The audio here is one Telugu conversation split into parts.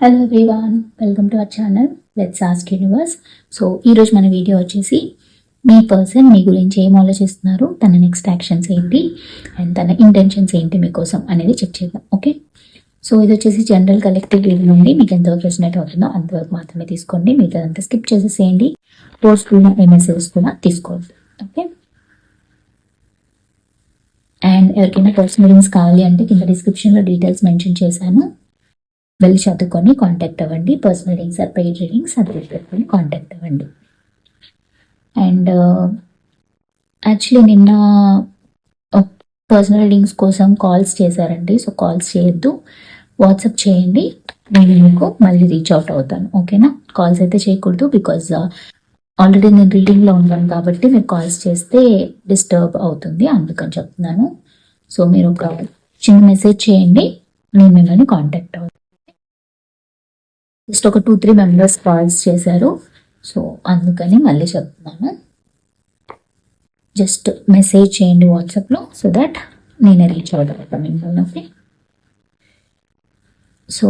Hello everyone welcome to our channel let's ask universe so ఈరోజు మన వీడియో వచ్చేసి మీ పర్సన్ మీ గురించి ఏం ఆలోచిస్తున్నారు తన నెక్స్ట్ యాక్షన్స్ ఏంటి అండ్ తన ఇంటెన్షన్స్ ఏంటి మీకోసం అనేది చెక్ చేద్దాం ఓకే సో ఇది వచ్చేసి జనరల్ కలెక్టివ్ రీడింగ్ నుండి మీకు ఎంతవరకు రెసినేట్ అవుతుందో అంతవరకు మాత్రమే తీసుకోండి. మీకు అంతా స్కిప్ చేసేసేయండి. పోస్ట్ ఉన్న ఎంఎస్ఎస్ కూడా తీసుకోవద్దు ఓకే అండ్ ఎవరికైనా పర్సనల్ రీడింగ్స్ కావాలి అంటే కింద డిస్క్రిప్షన్లో డీటెయిల్స్ మెన్షన్ చేశాను. వెళ్ళి చదువుకొని కాంటాక్ట్ అవ్వండి. Personal readings or paid readings అది పెట్టుకొని కాంటాక్ట్ అవ్వండి. అండ్ యాక్చువల్లీ నిన్న పర్సనల్ రీడింగ్స్ కోసం కాల్స్ చేశారండి. సో కాల్స్ చేయొద్దు. వాట్సాప్ చేయండి. నేను మీకు మళ్ళీ రీచ్ అవుట్ అవుతాను. ఓకేనా కాల్స్ అయితే చేయకూడదు బికాజ్ ఆల్రెడీ నేను రీడింగ్లో ఉన్నాను కాబట్టి మీరు కాల్స్ చేస్తే డిస్టర్బ్ అవుతుంది. అందుకని చెప్తున్నాను. సో మీరు ఒక చిన్న మెసేజ్ చేయండి. నేను మిమ్మల్ని కాంటాక్ట్ అవుతాను. జస్ట్ ఒక టూ త్రీ మెంబర్స్ కాల్స్ చేశారు. సో అందుకని మళ్ళీ చెప్తున్నాను. జస్ట్ మెసేజ్ చేయండి వాట్సాప్లో సో దట్ నేనే రీచ్ అవుట్ అవుతాను మిమ్మల్ని ఓకే సో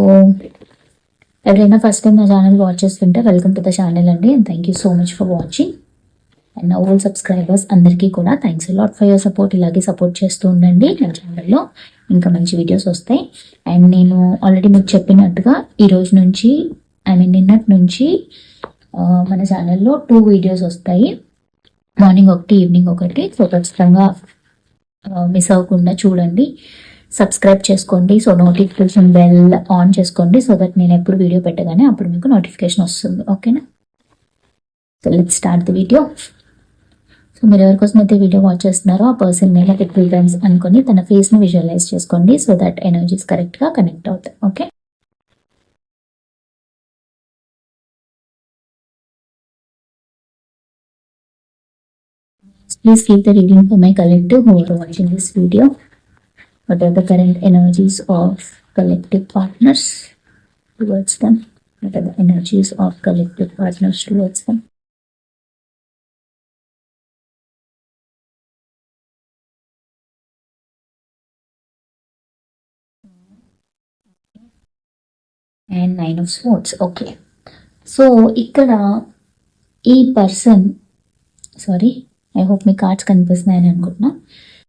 ఎవరైనా ఫస్ట్ టైం నా ఛానల్ వాచ్ చేస్తుంటే వెల్కమ్ టు ద ఛానల్ అండి. And thank you so much for watching and all subscribers అందరికీ కూడా thanks lot for your support ఇలాగే సపోర్ట్ చేస్తూ ఉండండి. నా ఛానల్లో ఇంకా మంచి వీడియోస్ వస్తాయి. అండ్ నేను ఆల్రెడీ మీకు చెప్పినట్టుగా ఈ రోజు నుంచి ఐ మీన్ నిన్నటి నుంచి మన ఛానల్లో టూ వీడియోస్ వస్తాయి. మార్నింగ్ ఒకటి ఈవినింగ్ ఒకటి. సో ఖచ్చితంగా మిస్ అవ్వకుండా చూడండి. సబ్స్క్రైబ్ చేసుకోండి. సో నోటిఫికేషన్ బెల్ ఆన్ చేసుకోండి. సో దట్ నేను ఎప్పుడు వీడియో పెట్టగానే అప్పుడు మీకు నోటిఫికేషన్ వస్తుంది. ఓకేనా so let start the video so మీరు ఎవరికోసం అయితే వీడియో వాచ్ చేస్తున్నారో ఆ పర్సన్ మీద ఫ్రెండ్స్ అనుకొని తన ఫేస్ని విజువలైజ్ చేసుకోండి సో దట్ ఎనర్జీస్ కరెక్ట్గా కనెక్ట్ అవుతాయి okay Please keep the reading for my collective who are watching this video. What are the current energies of collective partners towards them? What are the energies of collective partners towards them? And nine of swords okay so ఇక్కడ ఈ పర్సన్ సారీ ఐ హోప్ మీ కార్డ్స్ కనిపిస్తున్నాయని అనుకుంటున్నా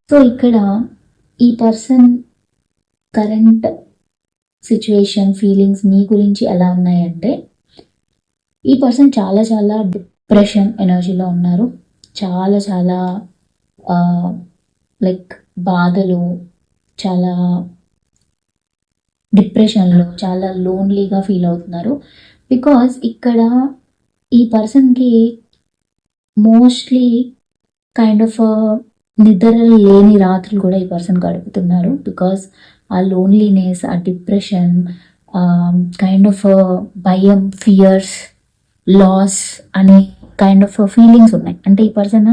సో ఇక్కడ ఈ పర్సన్ కరెంట్ సిచ్యువేషన్ ఫీలింగ్స్ మీ గురించి ఎలా ఉన్నాయంటే ఈ పర్సన్ చాలా చాలా డిప్రెషన్ ఎనర్జీలో ఉన్నారు చాలా చాలా లైక్ బాధలు చాలా డిప్రెషన్లో చాలా లోన్లీగా ఫీల్ అవుతున్నారు. బికాజ్ ఇక్కడ ఈ పర్సన్కి మోస్ట్లీ కైండ్ ఆఫ్ నిద్ర లేని రాత్రులు కూడా ఈ పర్సన్ గడుపుతున్నారు బికాస్ ఆ లోన్లీనెస్ ఆ డిప్రెషన్ కైండ్ ఆఫ్ భయం ఫియర్స్ లాస్ అనే కైండ్ ఆఫ్ ఫీలింగ్స్ ఉన్నాయి. అంటే ఈ పర్సన్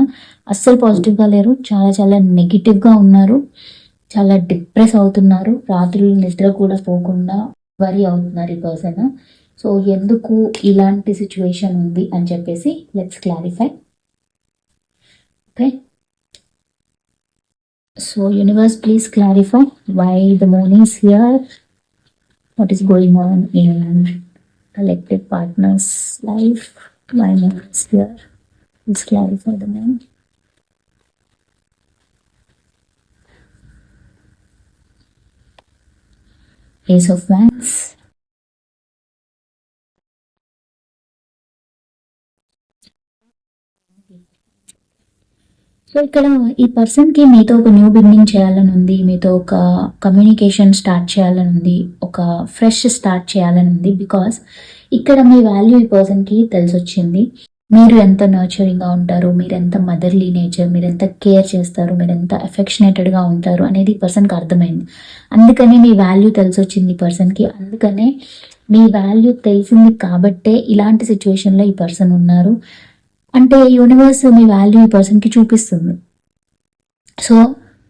అస్సలు పాజిటివ్గా లేరు చాలా చాలా నెగిటివ్గా ఉన్నారు. చాలా డిప్రెస్ అవుతున్నారు. రాత్రులు నిద్ర కూడా పోకుండా వరి అవుతున్నారు ఈ పర్సన్ సో ఎందుకు ఇలాంటి సిచ్యువేషన్ ఉంది అని చెప్పేసి let's clarify okay so universe please clarify why the mornings here what is going on in collective partners life why mornings here please clarify the moon Ace of Wands. So ఇక్కడ ఈ పర్సన్కి మీతో ఒక న్యూ బిగినింగ్ చేయాలని ఉంది మీతో ఒక కమ్యూనికేషన్ స్టార్ట్ చేయాలని ఉంది ఒక ఫ్రెష్ స్టార్ట్ చేయాలని ఉంది బికాస్ ఇక్కడ మీ వాల్యూ ఈ పర్సన్కి తెలిసొచ్చింది మీరు ఎంత నర్చరింగ్గా ఉంటారు మీరు ఎంత మదర్లీ నేచర్ మీరు ఎంత కేర్ చేస్తారు మీరు ఎంత అఫెక్షనేటెడ్గా ఉంటారు అనేది ఈ పర్సన్కి అర్థమైంది. అందుకనే మీ వాల్యూ తెలిసొచ్చింది ఈ పర్సన్కి అందుకనే మీ వాల్యూ తెలిసింది కాబట్టే ఇలాంటి సిచ్యువేషన్లో ఈ పర్సన్ ఉన్నారు. అంటే యూనివర్స్ మీ వాల్యూ ఈ పర్సన్కి చూపిస్తుంది. సో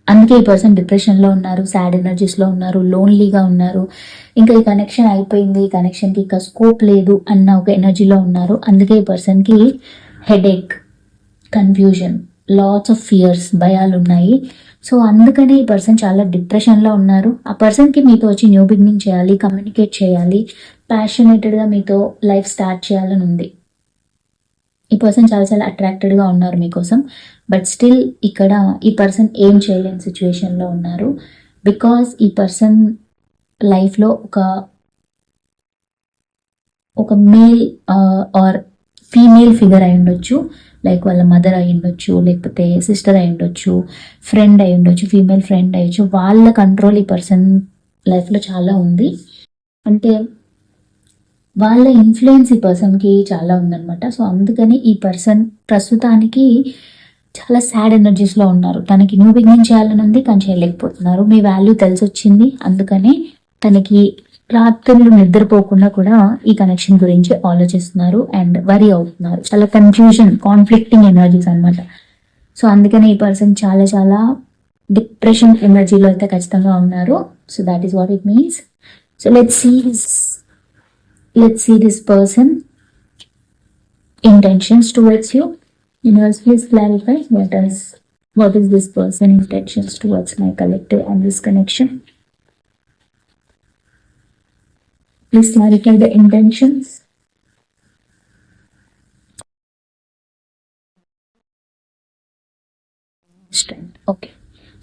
అందుకే ఈ పర్సన్ డిప్రెషన్లో ఉన్నారు సాడ్ ఎనర్జీస్లో ఉన్నారు లోన్లీగా ఉన్నారు. ఇంకా ఈ కనెక్షన్ అయిపోయింది. ఈ కనెక్షన్కి ఇంకా స్కోప్ లేదు అన్న ఒక ఎనర్జీలో ఉన్నారు. అందుకే ఈ పర్సన్కి headache confusion lots of fears భయాలు ఉన్నాయి. సో అందుకనే ఈ పర్సన్ చాలా డిప్రెషన్లో ఉన్నారు. ఆ పర్సన్కి మీతో వచ్చి న్యూ బిగినింగ్ చేయాలి కమ్యూనికేట్ చేయాలి. ప్యాషనేటెడ్గా మీతో లైఫ్ స్టార్ట్ చేయాలని ఉంది. ఈ పర్సన్ చాలా చాలా అట్రాక్టెడ్గా ఉన్నారు మీకోసం. బట్ స్టిల్ ఇక్కడ ఈ పర్సన్ ఏం చేయలేని సిచ్యువేషన్లో ఉన్నారు. బికాస్ ఈ పర్సన్ లైఫ్లో ఒక ఒక మేల్ ఆర్ ఫీమేల్ ఫిగర్ అయి ఉండొచ్చు. లైక్ వాళ్ళ మదర్ అయి ఉండొచ్చు లేకపోతే సిస్టర్ అయి ఉండొచ్చు ఫ్రెండ్ అయి ఉండొచ్చు ఫీమేల్ ఫ్రెండ్ అయ్యొచ్చు వాళ్ళ కంట్రోల్ ఈ పర్సన్ లైఫ్లో చాలా ఉంది. అంటే వాళ్ళ ఇన్ఫ్లుయెన్స్ ఈ పర్సన్కి చాలా ఉందన్నమాట. సో అందుకని ఈ పర్సన్ ప్రస్తుతానికి చాలా సాడ్ ఎనర్జీస్లో ఉన్నారు. తనకి న్యూ బిగినింగ్ చేయాలని ఉంది కానీ చేయలేకపోతున్నారు. మీ వాల్యూ తెలిసి వచ్చింది అందుకని తనకి రాత్రులు నిద్రపోకుండా కూడా ఈ కనెక్షన్ గురించి ఆలోచిస్తున్నారు అండ్ వరీ అవుతున్నారు. చాలా కన్ఫ్యూజన్ కాన్ఫ్లిక్టింగ్ ఎనర్జీస్ అన్నమాట. సో అందుకని ఈ పర్సన్ చాలా చాలా డిప్రెషన్ ఎనర్జీలో అయితే ఖచ్చితంగా ఉన్నారు. So that is what it means so let see this let's see this person. Intentions towards you. Universe please clarify what is what is this person intentions towards my collective and this connection? Please clarify the intentions. Strength. Okay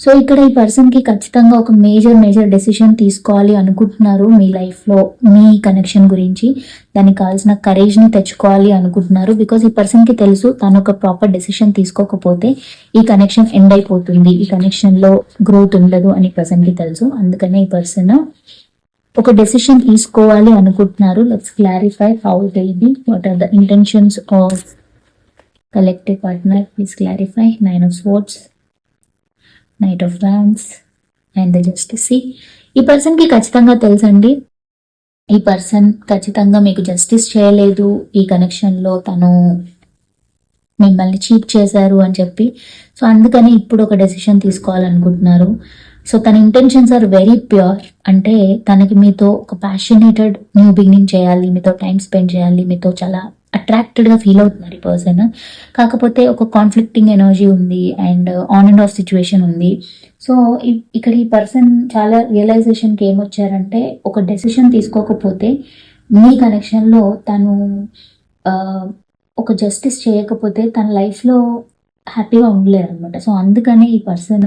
so ఇక్కడ ఈ పర్సన్కి ఖచ్చితంగా ఒక మేజర్ మేజర్ డెసిషన్ తీసుకోవాలి అనుకుంటున్నారు మీ లైఫ్లో మీ కనెక్షన్ గురించి. దానికి కావాల్సిన కరేజ్ని తెచ్చుకోవాలి అనుకుంటున్నారు. బికాస్ ఈ పర్సన్కి తెలుసు తను ఒక ప్రాపర్ డెసిషన్ తీసుకోకపోతే ఈ కనెక్షన్ ఎండ్ అయిపోతుంది. ఈ కనెక్షన్లో గ్రోత్ ఉండదు అని పర్సన్కి తెలుసు. అందుకనే ఈ పర్సన్ ఒక డెసిషన్ తీసుకోవాలి అనుకుంటున్నారు. Let's clarify how it will be what are the intentions of collective partner please clarify nine of swords knight of wands and the justice ఈ పర్సన్కి ఖచ్చితంగా తెలుసండి. ఈ పర్సన్ ఖచ్చితంగా మీకు జస్టిస్ చేయలేదు. ఈ కనెక్షన్లో తను మిమ్మల్ని చీట్ చేశారు అని చెప్పి. సో అందుకని ఇప్పుడు ఒక డెసిషన్ తీసుకోవాలనుకుంటున్నారు. సో తన ఇంటెన్షన్స్ ఆర్ వెరీ ప్యూర్ అంటే తనకి మీతో ఒక ప్యాషనేటెడ్ న్యూ బిగినింగ్ చేయాలి మీతో టైం స్పెండ్ చేయాలి మీతో చాలా అట్రాక్టెడ్గా ఫీల్ అవుతున్నారు ఈ పర్సన్ కాకపోతే ఒక కాన్ఫ్లిక్టింగ్ ఎనర్జీ ఉంది and on and off situation ఉంది. సో ఇక్కడ ఈ పర్సన్ చాలా రియలైజేషన్కి ఏమొచ్చారంటే ఒక డెసిషన్ తీసుకోకపోతే మీ కనెక్షన్లో తను uh, ఒక జస్టిస్ చేయకపోతే తన లైఫ్లో హ్యాపీగా ఉండలేరు అనమాట సో అందుకని ఈ పర్సన్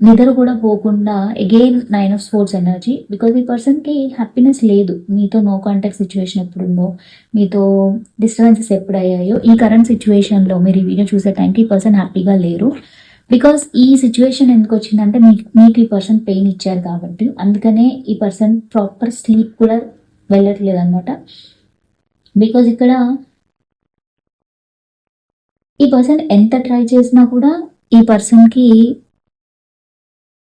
నిద్ర కూడా పోకుండా again nine of swords energy because ఈ పర్సన్కి హ్యాపీనెస్ లేదు. మీతో నో కాంటాక్ట్ సిచ్యువేషన్ ఎప్పుడుందో మీతో డిస్టర్బెన్సెస్ ఎప్పుడు అయ్యాయో ఈ కరెంట్ సిచ్యువేషన్లో మీరు ఈ వీడియో చూసే టైంకి ఈ పర్సన్ హ్యాపీగా లేరు. బికాస్ ఈ సిచ్యువేషన్ ఎందుకు వచ్చిందంటే మీకు మీకు ఈ పర్సన్ పెయిన్ ఇచ్చారు కాబట్టి. అందుకనే ఈ పర్సన్ ప్రాపర్ స్లీప్ కూడా వెళ్ళట్లేదు అనమాట బికాజ్ ఇక్కడ ఈ పర్సన్ ఎంత ట్రై చేసినా కూడా ఈ పర్సన్కి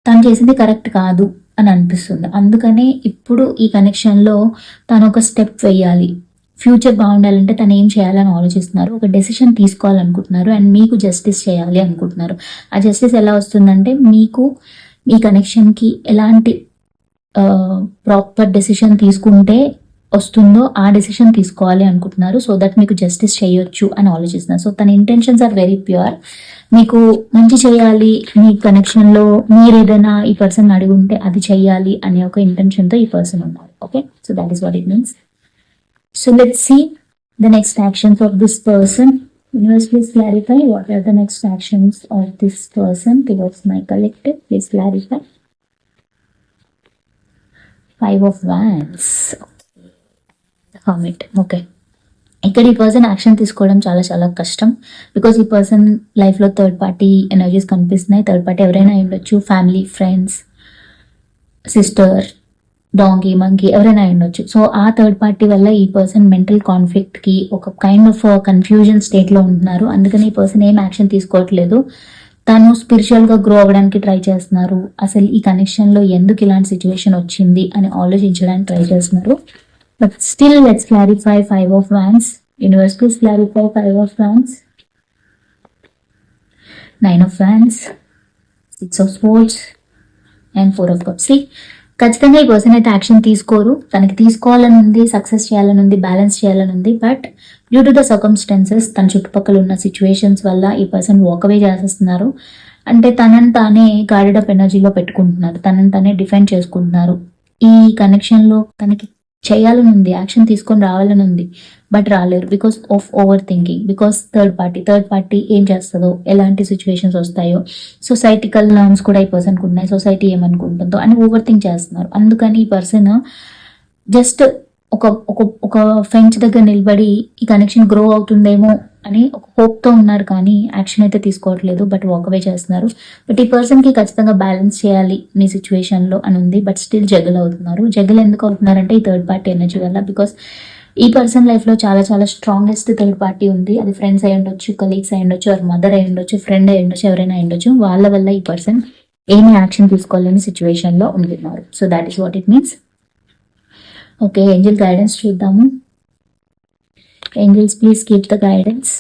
తను చేసింది కరెక్ట్ కాదు అని అనిపిస్తుంది. అందుకనే ఇప్పుడు ఈ కనెక్షన్లో తను ఒక స్టెప్ వేయాలి. ఫ్యూచర్ బాగుండాలంటే తను ఏం చేయాలని ఆలోచిస్తున్నారు? ఒక డెసిషన్ తీసుకోవాలనుకుంటున్నారు అండ్ మీకు జస్టిస్ చేయాలి అనుకుంటున్నారు. ఆ జస్టిస్ ఎలా వస్తుందంటే మీకు మీ కనెక్షన్కి ఎలాంటి ప్రాపర్ డెసిషన్ తీసుకుంటే వస్తుందో ఆ డెసిషన్ తీసుకోవాలి అనుకుంటున్నారు. సో దట్ మీకు జస్టిస్ చేయొచ్చు అని ఆలోచిస్తున్నారు. సో తన ఇంటెన్షన్స్ ఆర్ వెరీ ప్యూర్ మీకు మంచి చేయాలి మీ కనెక్షన్లో మీరు ఏదైనా ఈ పర్సన్ అడుగుంటే అది చేయాలి అనే ఒక ఇంటెన్షన్తో ఈ పర్సన్ ఉన్నారు. Okay so that is what it means so let's see the next actions of this person universe please clarify what are the next actions of this person towards my collective please clarify five of wands Hermit. Okay ఇక్కడ ఈ పర్సన్ యాక్షన్ తీసుకోవడం చాలా చాలా కష్టం. బికాస్ ఈ పర్సన్ లైఫ్లో థర్డ్ పార్టీ ఎనర్జీస్ కనిపిస్తున్నాయి. థర్డ్ పార్టీ ఎవరైనా ఉండొచ్చు. Family friends sister donkey monkey ఎవరైనా ఉండొచ్చు. సో ఆ థర్డ్ పార్టీ వల్ల ఈ పర్సన్ మెంటల్ కాన్ఫ్లిక్ట్కి ఒక కైండ్ ఆఫ్ కన్ఫ్యూజన్ స్టేట్లో ఉంటున్నారు. అందుకని ఈ పర్సన్ ఏం యాక్షన్ తీసుకోవట్లేదు. తను స్పిరిచువల్గా గ్రో అవ్వడానికి ట్రై చేస్తున్నారు. అసలు ఈ కనెక్షన్లో ఎందుకు ఇలాంటి సిచ్యువేషన్ వచ్చింది అని ఆలోచించడానికి ట్రై చేస్తున్నారు. But still clarify clarify five of wands universe clarify clarify five of wands nine of wands six of swords and four of cups ఖచ్చితంగా ఈ పర్సన్ అయితే యాక్షన్ తీసుకోరు. తనకి తీసుకోవాలని ఉంది సక్సెస్ చేయాలని ఉంది బ్యాలెన్స్ చేయాలని ఉంది but due to the circumstances తన చుట్టుపక్కల ఉన్న సిచ్యువేషన్స్ వల్ల ఈ పర్సన్ వాక్ అవే చేసేస్తున్నారు. అంటే తనని తానే గార్డెడ్ అప్ ఎనర్జీలో పెట్టుకుంటున్నారు. తనని తానే డిఫెండ్ చేసుకుంటున్నారు. ఈ కనెక్షన్లో తనకి చేయాలని ఉంది యాక్షన్ తీసుకొని రావాలని ఉంది బట్ రాలేరు because of over thinking because third party third party ఏం చేస్తుందో ఎలాంటి సిచ్యువేషన్స్ వస్తాయో సొసైటికల్ నార్మ్స్ కూడా ఈ పర్సన్కి ఉన్నాయి సొసైటీ ఏమనుకుంటుందో అని ఓవర్ థింక్ చేస్తున్నారు. అందుకని ఈ పర్సన్ జస్ట్ ఒక ఒక ఒక ఫ్రెంచ్ దగ్గర నిలబడి ఈ కనెక్షన్ గ్రో అవుతుందేమో అని ఒక హోప్తో ఉన్నారు కానీ యాక్షన్ అయితే తీసుకోవట్లేదు బట్ వాకవే చేస్తున్నారు. బట్ ఈ పర్సన్కి ఖచ్చితంగా బ్యాలెన్స్ చేయాలి మీ సిచ్యువేషన్లో అని ఉంది బట్ స్టిల్ జగల్ అవుతున్నారు. జగల్ ఎందుకు అవుతున్నారంటే ఈ థర్డ్ పార్టీ ఎనర్జీ వల్ల బికాస్ ఈ పర్సన్ లైఫ్లో చాలా చాలా స్ట్రాంగెస్ట్ థర్డ్ పార్టీ ఉంది. అది ఫ్రెండ్స్ అయి ఉండొచ్చు కలీగ్స్ అయి ఉండొచ్చు ఆర్ మదర్ అయి ఉండొచ్చు ఫ్రెండ్ అయి ఉండొచ్చు ఎవరైనా అయి ఉండొచ్చు. వాళ్ళ వల్ల ఈ పర్సన్ ఏమి యాక్షన్ తీసుకోలేని సిచ్యువేషన్లో ఉంటున్నారు. So that is what it means okay angel guidance చూద్దాము. Angels please keep the guidance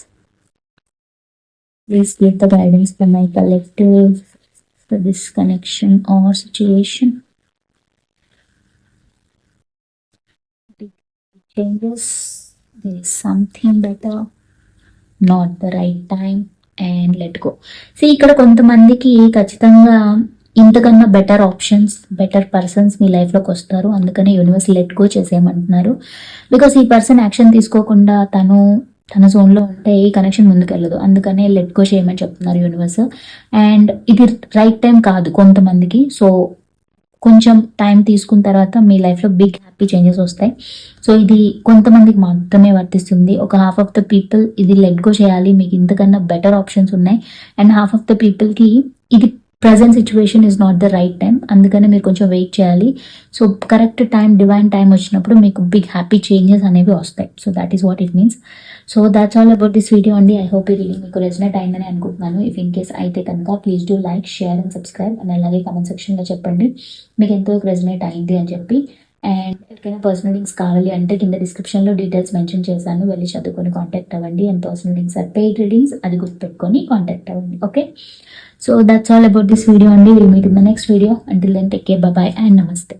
please keep the guidance for my collective for this connection or situation. Changes, there is something better, not the right time, and let go. See, ఇక్కడ కొంతమందికి ఖచ్చితంగా ఇంతకన్నా బెటర్ ఆప్షన్స్ బెటర్ పర్సన్స్ మీ లైఫ్లోకి వస్తారు. అందుకనే యూనివర్స్ లెట్ గో చేసేయమంటున్నారు. బికాస్ ఈ పర్సన్ యాక్షన్ తీసుకోకుండా తను తన జోన్లో ఉంటే ఈ కనెక్షన్ ముందుకెళ్ళదు. అందుకనే లెట్ గో చేయమని చెప్తున్నారు యూనివర్స్ అండ్ ఇది రైట్ టైం కాదు కొంతమందికి. సో కొంచెం టైం తీసుకున్న తర్వాత మీ లైఫ్లో బిగ్ హ్యాపీ చేంజెస్ వస్తాయి. సో ఇది కొంతమందికి మాత్రమే వర్తిస్తుంది. ఒక హాఫ్ ఆఫ్ ద పీపుల్ ఇది లెట్ గో చేయాలి. మీకు ఇంతకన్నా బెటర్ ఆప్షన్స్ ఉన్నాయి. అండ్ హాఫ్ ఆఫ్ ద పీపుల్కి ఇది present situation is not the right time అందుకని మీరు కొంచెం వెయిట్ చేయాలి. So correct time divine time వచ్చినప్పుడు మీకు బిగ్ హ్యాపీ చేంజెస్ అనేవి వస్తాయి. So that is what it means so that's all about this video అండి ఐ హోప్ ఈ రీడింగ్ మీకు రెజనేట్ అయిందని అనుకుంటున్నాను. ఇఫ్ ఇన్ కేస్ అయితే కనుక please do like share and subscribe and అలాగే కామెంట్ సెక్షన్లో చెప్పండి. మీకు ఎంతో రెజనేట్ అయింది అని చెప్పి. అండ్ ఎవరికైనా పర్సనల్ లింక్స్ కావాలి అంటే కింద డిస్క్రిప్షన్లో డీటెయిల్స్ మెన్షన్ చేశాను. వెళ్ళి చదువుకొని కాంటాక్ట్ అవ్వండి. And personal links or paid readings అది గుర్తుపెట్టుకొని కాంటాక్ట్ అవ్వండి. Okay so that's all about this video అండి will meet in the next video until then take care bye and నమస్తే